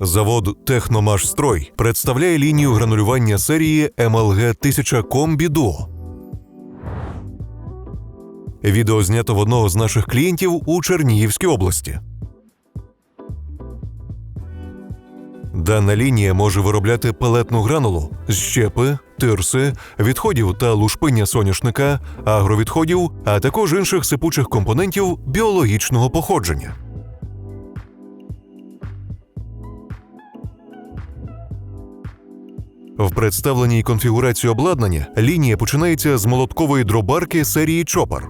Завод Техномашстрой представляє лінію гранулювання серії МЛГ 1000 Комбі Duo. Відео знято в одного з наших клієнтів у Чернігівській області. Дана лінія може виробляти пелетну гранулу з щепи, тирси, відходів та лушпиння соняшника, агровідходів, а також інших сипучих компонентів біологічного походження. В представленій конфігурації обладнання лінія починається з молоткової дробарки серії Чопар.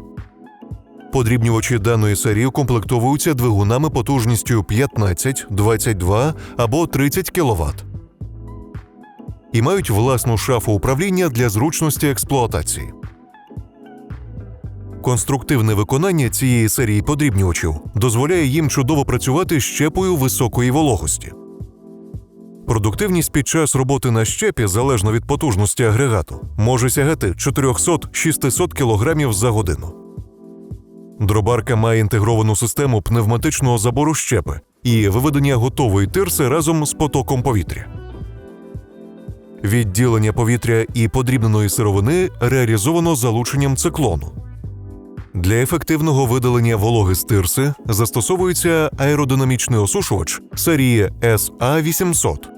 Подрібнювачі даної серії укомплектовуються двигунами потужністю 15, 22 або 30 кВт. І мають власну шафу управління для зручності експлуатації. Конструктивне виконання цієї серії подрібнювачів дозволяє їм чудово працювати з щепою високої вологості. Продуктивність під час роботи на щепі, залежно від потужності агрегату, може сягати 400-600 кг за годину. Дробарка має інтегровану систему пневматичного забору щепи і виведення готової тирси разом з потоком повітря. Відділення повітря і подрібненої сировини реалізовано залученням циклону. Для ефективного видалення вологи з тирси застосовується аеродинамічний осушувач серії SA800.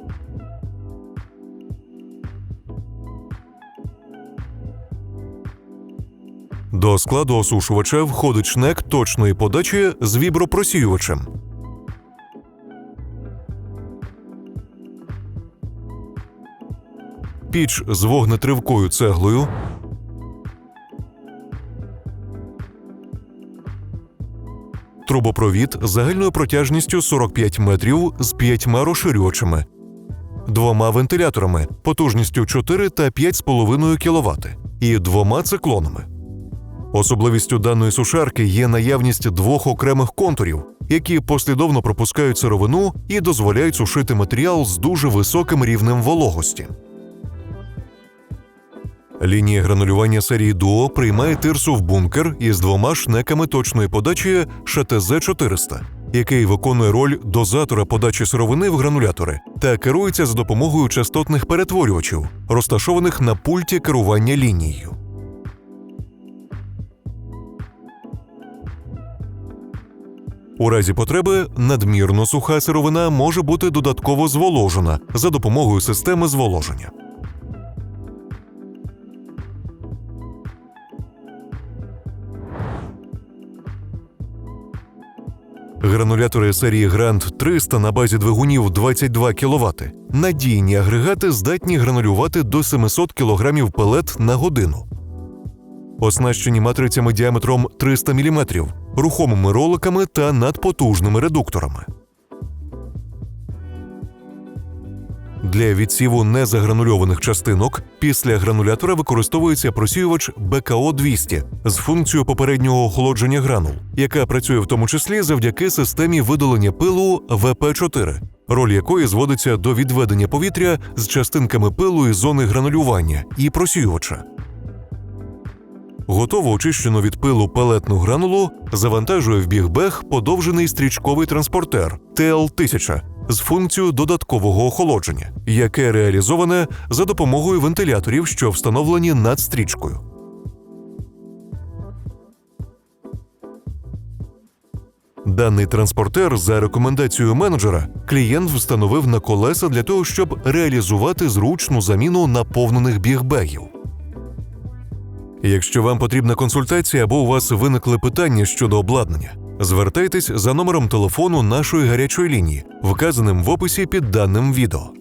До складу осушувача входить шнек точної подачі з вібропросіювачем. Піч з вогнетривкою цеглою. Трубопровід загальною протяжністю 45 метрів з п'ятьма розширювачами, двома вентиляторами потужністю 4 та 5,5 кВт і двома циклонами. Особливістю даної сушарки є наявність двох окремих контурів, які послідовно пропускають сировину і дозволяють сушити матеріал з дуже високим рівнем вологості. Лінія гранулювання серії Duo приймає тирсу в бункер із двома шнеками точної подачі ШТЗ-400, який виконує роль дозатора подачі сировини в гранулятори та керується за допомогою частотних перетворювачів, розташованих на пульті керування лінією. У разі потреби надмірно суха сировина може бути додатково зволожена за допомогою системи зволоження. Гранулятори серії Grand 300 на базі двигунів 22 кВт. Надійні агрегати здатні гранулювати до 700 кг пелет на годину. Оснащені матрицями діаметром 300 мм, рухомими роликами та надпотужними редукторами. Для відсіву незагранульованих частинок після гранулятора використовується просіювач БКО 200 з функцією попереднього охолодження гранул, яка працює в тому числі завдяки системі видалення пилу ВП4, роль якої зводиться до відведення повітря з частинками пилу із зони гранулювання і просіювача. Готово очищену від пилу пелетну гранулу завантажує в бігбег подовжений стрічковий транспортер ТЛ-1000 з функцією додаткового охолодження, яке реалізоване за допомогою вентиляторів, що встановлені над стрічкою. Даний транспортер за рекомендацією менеджера клієнт встановив на колеса для того, щоб реалізувати зручну заміну наповнених бігбегів. Якщо вам потрібна консультація або у вас виникли питання щодо обладнання, звертайтесь за номером телефону нашої гарячої лінії, вказаним в описі під даним відео.